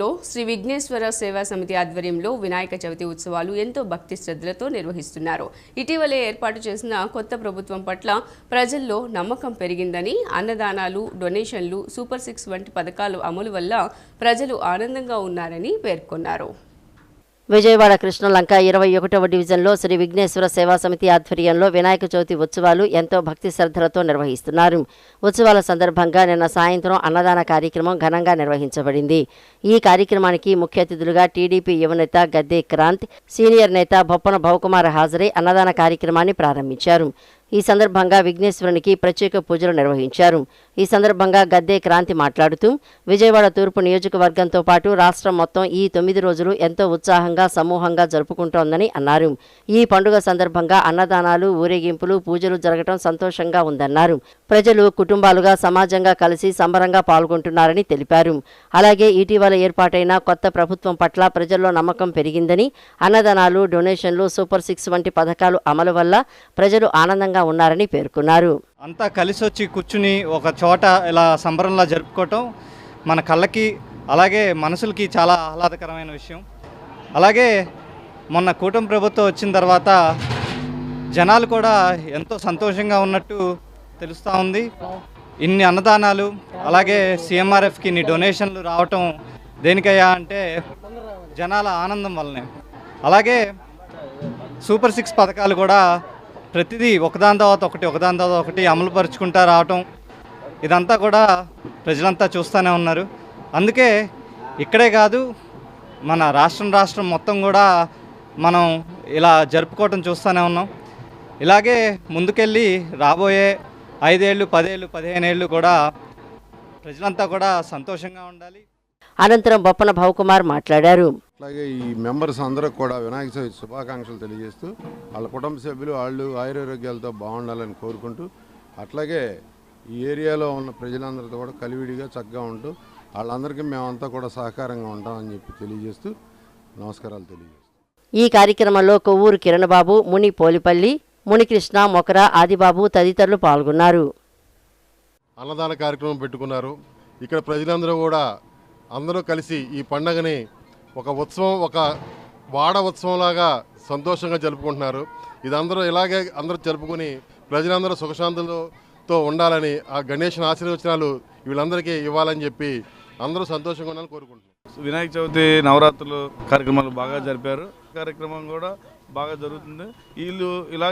లో శ్రీ విఘ్నేశ్వర సేవా సమితి ఆధ్వర్యంలో వినాయక చవితి ఉత్సవాలు ఎంతో భక్తి శ్రద్ధలతో నిర్వహిస్తున్నారు. ఇటీవలే ఏర్పాటు చేసిన కొత్త ప్రభుత్వం పట్ల ప్రజల్లో నమ్మకం పెరిగిందని అన్నదానాలు డొనేషన్లు సూపర్ సిక్స్ వంటి పథకాలు అమలు వల్ల ప్రజలు ఆనందంగా ఉన్నారని పేర్కొన్నారు. విజయవాడ కృష్ణలంక ఇరవై ఒకటవ డివిజన్లో శ్రీ విఘ్నేశ్వర సేవా సమితి ఆధ్వర్యంలో వినాయక చవితి ఉత్సవాలు ఎంతో భక్తి శ్రద్ధలతో నిర్వహిస్తున్నారు. ఉత్సవాల సందర్భంగా నిన్న సాయంత్రం అన్నదాన కార్యక్రమం ఘనంగా నిర్వహించబడింది. ఈ కార్యక్రమానికి ముఖ్య అతిథులుగా టీడీపీ యువనేత గద్దే క్రాంత్ సీనియర్ నేత బొప్పన భవకుమార్ హాజరై అన్నదాన కార్యక్రమాన్ని ప్రారంభించారు. ఈ సందర్భంగా విఘ్నేశ్వరునికి ప్రత్యేక పూజలు నిర్వహించారు. ఈ సందర్భంగా గద్దే క్రాంతి మాట్లాడుతూ విజయవాడ తూర్పు నియోజకవర్గంతో పాటు రాష్ట్రం మొత్తం ఈ తొమ్మిది రోజులు ఎంతో ఉత్సాహంగా సమూహంగా జరుపుకుంటోందని అన్నారు. ఈ పండుగ సందర్భంగా అన్నదానాలు ఊరేగింపులు పూజలు జరగటం సంతోషంగా ఉందన్నారు. ప్రజలు కుటుంబాలుగా సమాజంగా కలిసి సంబరంగా పాల్గొంటున్నారని తెలిపారు. అలాగే ఇటీవల ఏర్పాటైన కొత్త ప్రభుత్వం పట్ల ప్రజల్లో నమ్మకం పెరిగిందని అన్నదానాలు డొనేషన్లు సూపర్ సిక్స్ వంటి పథకాలు అమలు వల్ల ప్రజలు ఆనందంగా ఉన్నారని పేర్కొన్నారు. అంతా కలిసి వచ్చి కూర్చుని ఒక చోట ఇలా సంబరంలా జరుపుకోవటం మన కళ్ళకి అలాగే మనసులకి చాలా ఆహ్లాదకరమైన విషయం. అలాగే మొన్న కూటమి ప్రభుత్వం వచ్చిన తర్వాత జనాలు కూడా ఎంతో సంతోషంగా ఉన్నట్టు తెలుస్తూ ఉంది. ఇన్ని అన్నదానాలు అలాగే సీఎంఆర్ఎఫ్కి ఇన్ని డొనేషన్లు రావటం దేనికయ్యా అంటే జనాల ఆనందం వల్లనే. అలాగే సూపర్ సిక్స్ పథకాలు కూడా ప్రతిదీ ఒకదాని తర్వాత ఒకటి ఒకదాని తర్వాత ఒకటి అమలు పరుచుకుంటా రావటం ఇదంతా కూడా ప్రజలంతా చూస్తూనే ఉన్నారు. అందుకే ఇక్కడే కాదు మన రాష్ట్రం రాష్ట్రం మొత్తం కూడా మనం ఇలా జరుపుకోవటం చూస్తూనే ఉన్నాం. ఇలాగే ముందుకెళ్ళి రాబోయే ఐదేళ్ళు పదేళ్ళు పదిహేను ఏళ్ళు కూడా ప్రజలంతా కూడా సంతోషంగా ఉండాలి. అనంతరం బొప్పన భావకుమార్ మాట్లాడారు. అలాగే ఈ మెంబర్స్ అందరికి కూడా వినాయక చవితి శుభాకాంక్షలు తెలియజేస్తూ వాళ్ళ కుటుంబ సభ్యులు వాళ్ళు ఆయురారోగ్యాలతో బాగుండాలని కోరుకుంటూ అట్లాగే ఈ ఏరియాలో ఉన్న ప్రజలందరితో కూడా కలివిడిగా చక్కగా ఉంటూ వాళ్ళందరికీ మేమంతా కూడా సహకారంగా ఉంటామని చెప్పి తెలియజేస్తూ నమస్కారాలు తెలియజేస్తాం. ఈ కార్యక్రమంలో కొవ్వూరు కిరణబాబు ముని పోలిపల్లి మునికృష్ణ మొకర ఆదిబాబు తదితరులు పాల్గొన్నారు. అన్నదాన కార్యక్రమం పెట్టుకున్నారు. ఇక్కడ ప్రజలందరూ కూడా అందరూ కలిసి ఈ పండగని ఒక ఉత్సవం ఒక వాడ ఉత్సవంలాగా సంతోషంగా జరుపుకుంటున్నారు. ఇదందరూ ఇలాగే అందరూ జరుపుకుని ప్రజలందరూ సుఖశాంతులతో ఉండాలని ఆ గణేషుని ఆశీర్వచనాలు వీళ్ళందరికీ ఇవ్వాలని చెప్పి అందరూ సంతోషంగా ఉండాలని కోరుకుంటున్నారు వినాయక చవితి నవరాత్రులు కార్యక్రమాలు బాగా జరిపారు. కార్యక్రమం కూడా బాగా జరుగుతుంది. వీళ్ళు ఇలా